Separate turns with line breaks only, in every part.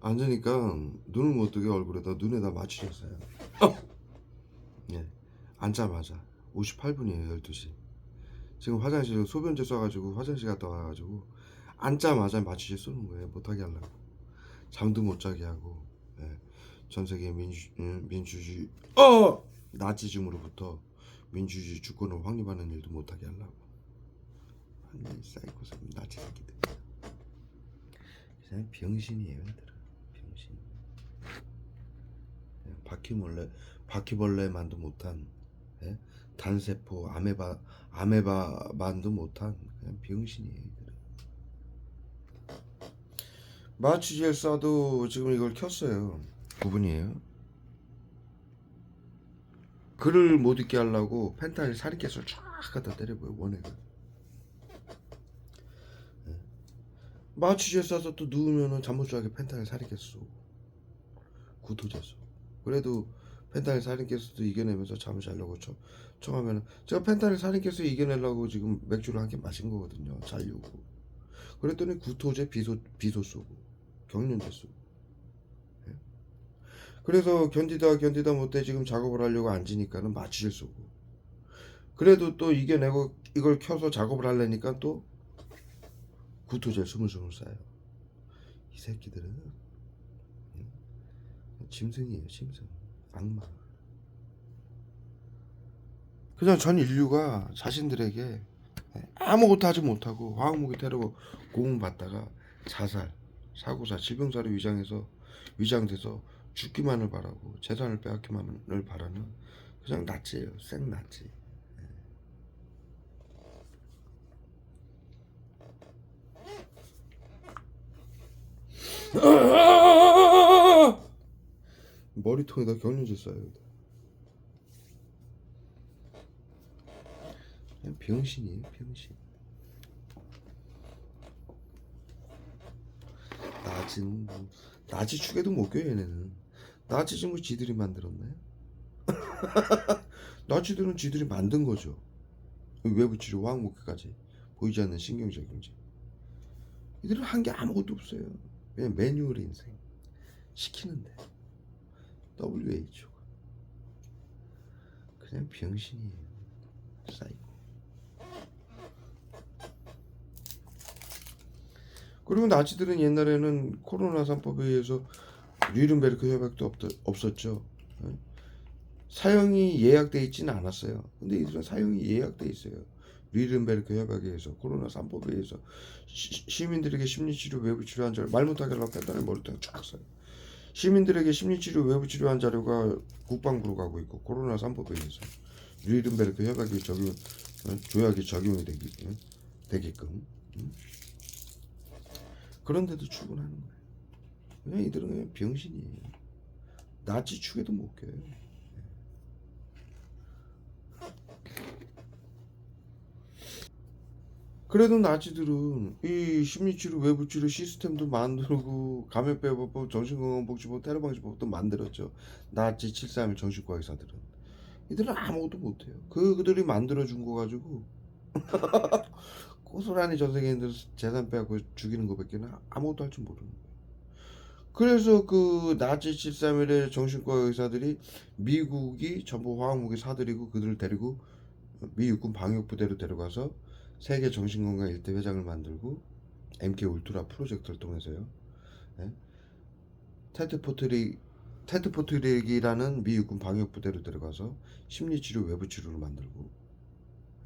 앉으니까 눈을 못 뜨게 얼굴에다 눈에다 맞추셨어요. 예. 앉자마자 58분이에요 12시. 지금 화장실 소변제 쏴가지고 화장실 갔다 와가지고 앉자마자 맞추시 쏘는 거예요 못하게 하려고 잠도 못 자게 하고 예. 전 세계 민주 음, 민주주의 어 나치즘으로부터 민주주의 주권을 확립하는 일도 못하게 하려고 완전 사이코스 나치 새끼들 그냥 병신이에요 얘들은 병신 그냥 바퀴벌레 바퀴벌레만도 못한 예? 단세포 아메바 아메바만도 못한 그냥 얘들은. 마취젤 쏴도 지금 이걸 켰어요. 9분이에요? 글을 못 읽게 하려고 펜타닐 사리켓을 쫙 갖다 때려봐요 원액을. 예. 마취제 쏴서 또 누우면은 잠 못 자게 펜타닐 사리켓 쏘고 구토제 쏘고 그래도 펜타닐 사리켓도 이겨내면서 잠을 자려고 쳐, 청하면은 제가 펜타닐 사리켓을 이겨내려고 지금 맥주를 한 개 마신 거거든요 자려고. 그랬더니 구토제 비소 비소 쏘고 경련제 쏘고. 예. 그래서 견디다 견디다 못해 지금 작업을 하려고 앉으니까는 마취를 쏘고. 그래도 또 이겨내고 이걸 켜서 작업을 하려니까 또 구토제 스물스물 쏴요. 이 새끼들은. 음, 짐승이에요 짐승. 악마. 그냥 전 인류가 자신들에게 아무것도 하지 못하고 화학무기 테러 고문받다가 자살 사고사 질병사로 위장해서 위장돼서 죽기만을 바라고 재산을 빼앗기만을 바라는 그냥 나치예요. 생 나치 머리통에다 경련제 쏴요 그냥 병신이에요 병신. 나지는 뭐 나지 축에도 못 껴요 얘네는. 나치즘 뭐 지들이 만들었나요? 나치들은 지들이 만든 거죠. 외부 치료 화학무기까지. 보이지 않는 신경작용제. 이들은 한 게 아무것도 없어요. 그냥 매뉴얼의 인생. 시키는데 WHO 그냥 병신이에요 사이코 그리고 나치들은 옛날에는 코로나 3법에 의해서 뉘른베르크 협약도 없, 없었죠. 예? 사형이 예약돼 있지는 않았어요. 근데 이들은 사형이 예약돼 있어요. 뉘른베르크 협약에 의해서 코로나 3법에 의해서 시, 민들에게 심리치료 외부치료 한 자료 말 못하게 하려고 펜타닐 머리통에 쫙 써요. 시민들에게 심리치료 외부치료 한 자료가 국방부로 가고 있고 코로나 3법에 의해서 뉘른베르크 협약이 적용 어? 조약이 적용이 되기, 어? 되게끔 음? 그런데도 출근하는 거예요. 그냥 이들은 그냥 병신이에요. 나치 축에도 못 껴요. 그래도 나치들은 이 심리치료 외부치료 시스템도 만들고 감염병법 정신건강복지법 테러방지법도 만들었죠. 나치 731 정신과 의사들은 이들은 아무것도 못해요. 그 그들이 만들어준 거 가지고 고스란히 전 세계인들 재산 빼고 죽이는 것밖에 아무것도 할 줄 모르는 거예요. 그래서 그 나치 731의 정신과 의사들이 미국이 전부 화학무기 사들이고 그들을 데리고 미 육군 방역부대로 데려가서 세계 정신건강 일대 회장을 만들고 MK 울트라 프로젝트를 통해서요. 예? 테드 포트릭 테드 포트릭이라는 미 육군 방역 부대로 데려가서 심리 치료 외부 치료를 만들고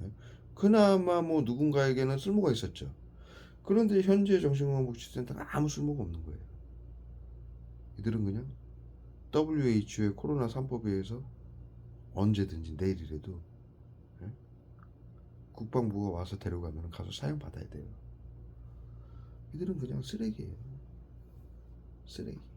예? 그나마 뭐 누군가에게는 쓸모가 있었죠. 그런데 현재 정신건강복지센터는 아무 쓸모가 없는 거예요. 이들은 그냥 WHO의 코로나 3법에 의해서 언제든지 내일이라도 예? 국방부가 와서 데려가면 가서 사용받아야 돼요. 이들은 그냥 쓰레기예요. 쓰레기.